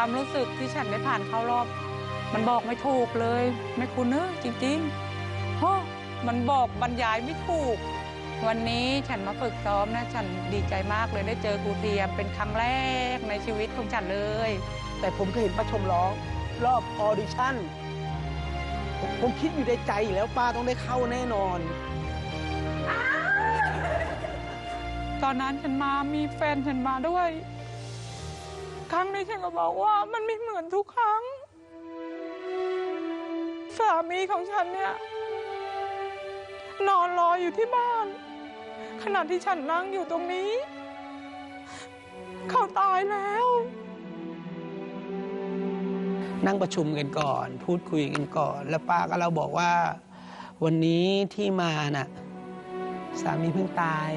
ความรู้สึกที่ฉันได้ผ่านเข้ารอบ มันบอกไม่ถูกเลยแม่คุณเนอะจริงๆโอ้มันบอกบรรยายไม่ถูก วันนี้ฉันมาฝึกซ้อมนะ ฉันดีใจมากเลยได้เจอครูเทียมเป็นครั้งแรกในชีวิตของฉันเลย แต่ผมก็เห็นป้าชมร้อง รอบออดิชั่นผมผมคิดอยู่ในใจอยู่แล้วป้าต้องได้เข้าแน่นอน ตอนนั้นฉันมามีแฟนฉันมาด้วย ครั้งนี้ฉันก็บอกว่ามันไม่เหมือนทุกครั้ง สามีของฉันเนี่ยนอนรออยู่ที่บ้าน ขณะที่ฉันนั่งอยู่ตรงนี้ เขาตายแล้ว นั่งประชุมกันก่อน พูดคุยกันก่อน แล้วป้าก็เราบอกว่า วันนี้ที่มาน่ะ สามีเพิ่งตาย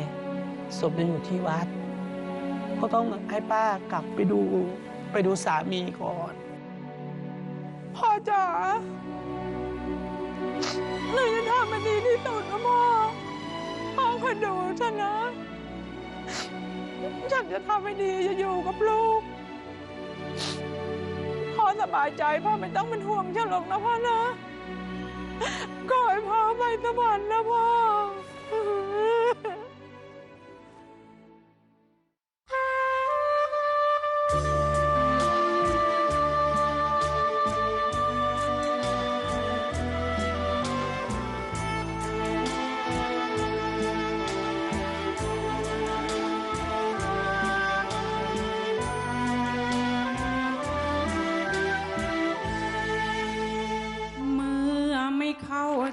ศพยังอยู่ที่วัด ก็ต้องให้ป้ากลับไปดูไปดูสามีก่อน พ่อจ๋าหนูจะทำมันดีที่สุดนะพ่อ พ่อคอยดูฉันนะ ฉันจะทำให้ดีจะอยู่กับลูก พ่อสบายใจพ่อไม่ต้องเป็นห่วงฉันหรอกนะพ่อนะขอให้พ่อไปสวรรค์นะพ่อ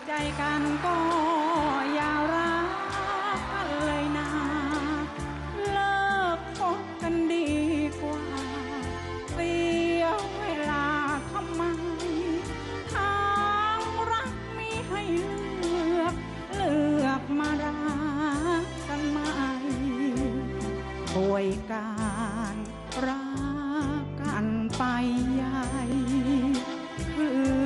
ใจกันก็อย่ารักกันเลยนะเลิกคบกันดีกว่าเสียเวลาทำไมทางรักมีให้เลือก เลือกมารักกันใหม่ช่วยการรักกันไปใหญ่คืน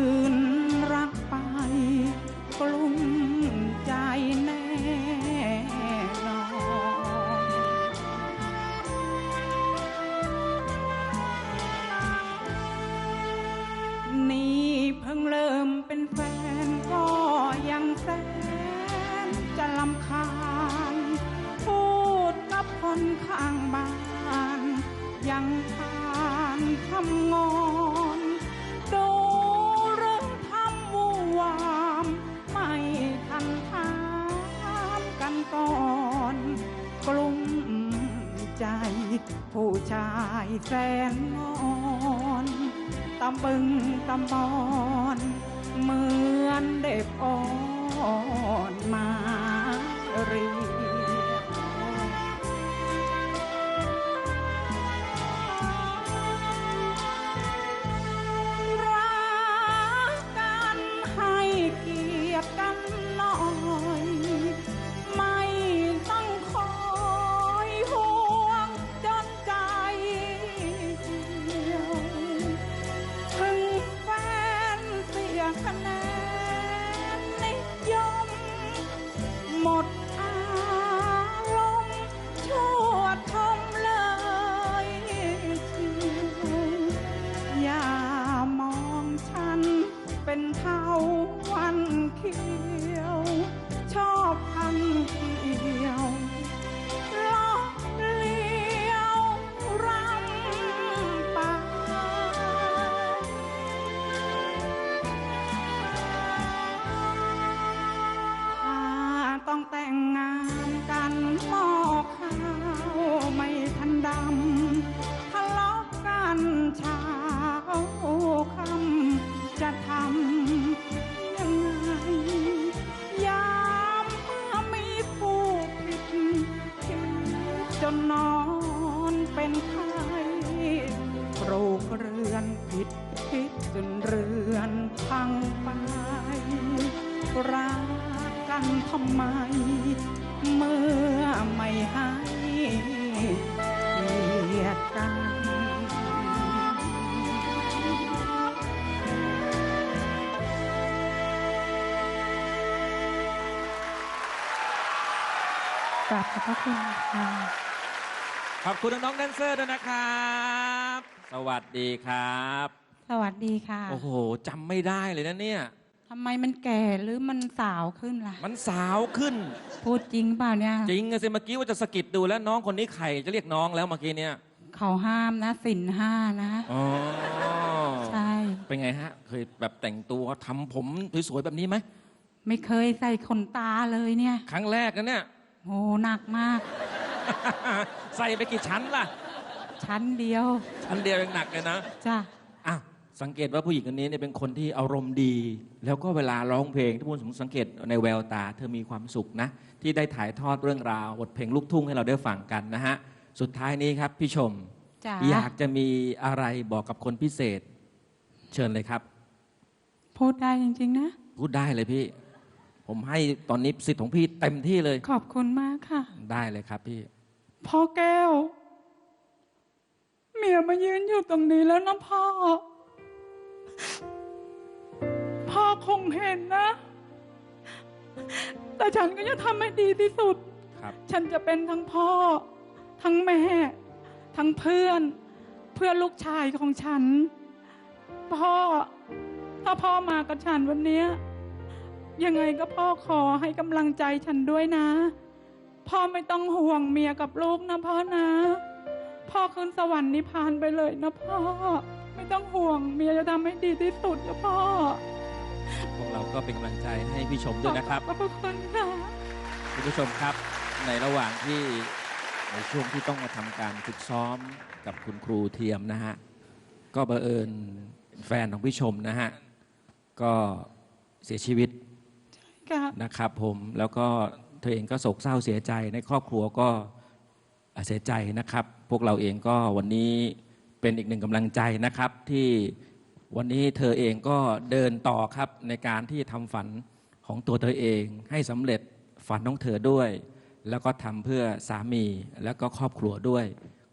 แสนงอนตำบึงตำบอน เหมือนเด็กอ่อน จนเรือนพังไปรักกันทำไม เมื่อไม่ให้เกียรติกันกราบขอบพระคุณค่ะ ขอบคุณน้องแดนเซอร์ด้วยนะครับ สวัสดีครับ วัสดีค่ะ โอ้โหจำไม่ได้เลยนะเนี่ย ทำไมมันแก่หรือมันสาวขึ้นล่ะ มันสาวขึ้น พูดจริงเปล่าเนี่ย จริงอะสิเมื่อกี้ว่าจะสะกิดดูแล้วน้องคนนี้ใครจะเรียกน้องแล้วเมื่อกี้เนี่ยเขาห้ามนะสินห้านะ อ๋อใช่ เป็นไงฮะ เคยแบบแต่งตัวทำผมสวยๆแบบนี้ไหมไม่เคยใส่ขนตาเลยเนี่ย ครั้งแรกนะเนี่ย โหหนักมาก ใส่ไปกี่ชั้นล่ะ ชั้นเดียว ชั้นเดียวยังหนักเลยนะ จ้ะอะ สังเกตว่าผู้หญิงคนนี้เนี่ยเป็นคนที่อารมณ์ดี แล้วก็เวลาร้องเพลงที่ผมสังเกตในแววตา เธอมีความสุขนะ ที่ได้ถ่ายทอดเรื่องราวบทเพลงลูกทุ่งให้เราได้ฟังกันนะฮะ สุดท้ายนี้ครับพี่ชมจ้ะอยากจะมีอะไรบอกกับคนพิเศษ เชิญเลยครับ พูดได้จริง ๆ นะ พูดได้เลยพี่ ผมให้ตอนนี้สิทธิ์ของพี่เต็มที่เลยขอบคุณมากค่ะ ได้เลยครับพี่ พ่อแก้ว เมียมายืนอยู่ตรงนี้แล้วนะพ่อ คงเห็นนะ แต่ฉันก็จะทำให้ดีที่สุด ครับฉันจะเป็นทั้งพ่อ ทั้งแม่ ทั้งเพื่อน เพื่อนลูกชายของฉัน พ่อ ถ้าพ่อมากับฉันวันเนี้ยยังไงก็พ่อขอให้กำลังใจฉันด้วยนะ พ่อไม่ต้องห่วงเมียกับลูกนะพ่อนะ พ่อขึ้นสวรรค์นิพพานไปเลยนะพ่อ ไม่ต้องห่วงเมียจะทำให้ดีที่สุดนะพ่อ พวกเราก็เป็นกำลังใจให้พี่ชมด้วยนะครับขอบพระคุณค่ะคุณผู้ชมครับในระหว่างที่ในช่วงที่ต้องมาทำการฝึกซ้อมกับคุณครูเทียมนะฮะก็บังเอิญแฟนของพี่ชมนะฮะก็เสียชีวิตค่ะนะครับผมแล้วก็เธอเองก็โศกเศร้าเสียใจในครอบครัวก็เสียใจนะครับ พวกเราเองก็วันนี้เป็นอีกหนึ่งกำลังใจนะครับที่ วันนี้เธอเองก็เดินต่อครับในการที่ทำฝันของตัวเธอเองให้สำเร็จฝันของเธอด้วย แล้วก็ทำเพื่อสามีแล้วก็ครอบครัวด้วย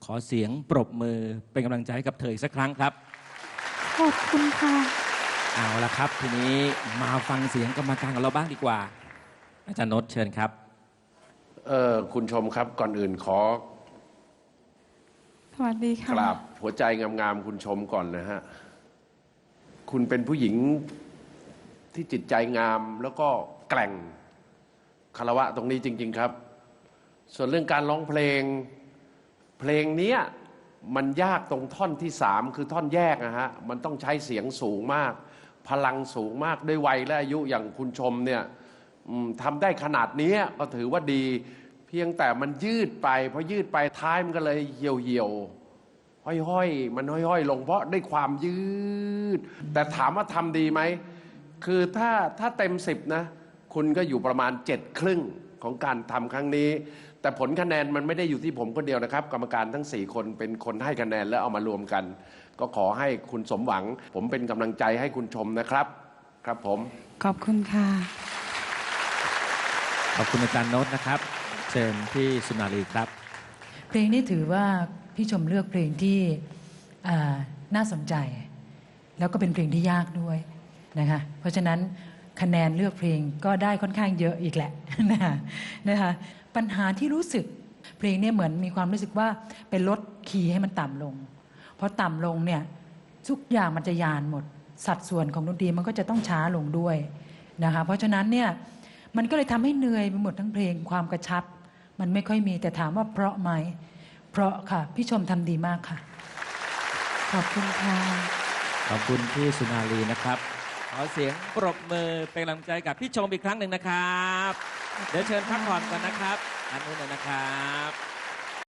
ขอเสียงปรบมือเป็นกำลังใจให้กับเธออีกสักครั้งครับ ขอบคุณค่ะ เอาละครับ ทีนี้มาฟังเสียงกรรมการของเราบ้างดีกว่า อาจารย์นศเชิญครับ เออคุณชมครับก่อนอื่นขอสวัสดีค่ะกราบหัวใจงามๆคุณชมก่อนนะฮะ คุณเป็นผู้หญิงที่จิตใจงามแล้วก็แกร่งคารวะตรงนี้จริง ๆครับ ส่วนเรื่องการร้องเพลง เพลงนี้มันยากตรงท่อนที่สามคือท่อนแยกนะฮะ มันต้องใช้เสียงสูงมาก พลังสูงมากด้วยวัยและอายุอย่างคุณชมเนี่ยทำได้ขนาดนี้ก็ถือว่าดี เพียงแต่มันยืดไปพอยืดไปท้ายมันก็เลยเหี่ยวเหี่ยวๆห้อยๆ มันห้อยๆ ลงเพราะได้ความยืด แต่ถามว่าทำดีไหม คือถ้าถ้าเต็มสิบนะ คุณก็อยู่ประมาณเจ็ดครึ่งของการทำครั้งนี้ แต่ผลคะแนนมันไม่ได้อยู่ที่ผมคนเดียวนะครับ กรรมการทั้ง 4 คนเป็นคนให้คะแนนแล้วเอามารวมกัน ก็ขอให้คุณสมหวัง ผมเป็นกำลังใจให้คุณชมนะครับ ครับผม ขอบคุณค่ะ ขอบคุณอาจารย์โนตนะครับ เชิญที่สุนารีครับ เพลงนี้ถือว่าพี่ชมเลือกเพลงที่อ่าน่าสนใจ แล้วก็เป็นเพลงที่ยากด้วยนะคะเพราะฉะนั้นคะแนนเลือกเพลงก็ได้ค่อนข้างเยอะอีกแหละนะคะนะคะปัญหาที่รู้สึกเพลงเนี้เหมือนมีความรู้สึกว่าเป็นลดคีย์ให้มันต่ำลง เพอต่ำลงเนี่ยทุกอย่างมันจะยานหมด สัดส่วนของดนตรีมันก็จะต้องช้าลงด้วยนะคะเพราะฉะนั้นเนี่ยมันก็เลยทำให้เหนื่อยไปหมดทั้งเพลงความกระชับ มันไม่ค่อยมีแต่ถามว่าเพราะไหม เพราะค่ะ พี่ชมทำดีมากค่ะ ขอบคุณค่ะ ขอบคุณพี่สุนารีนะครับ ขอเสียงปรบมือเป็นกำลังใจกับพี่ชมอีกครั้งหนึ่งนะครับ เดี๋ยวเชิญพักผ่อนก่อนนะครับอันนู้นนะครับ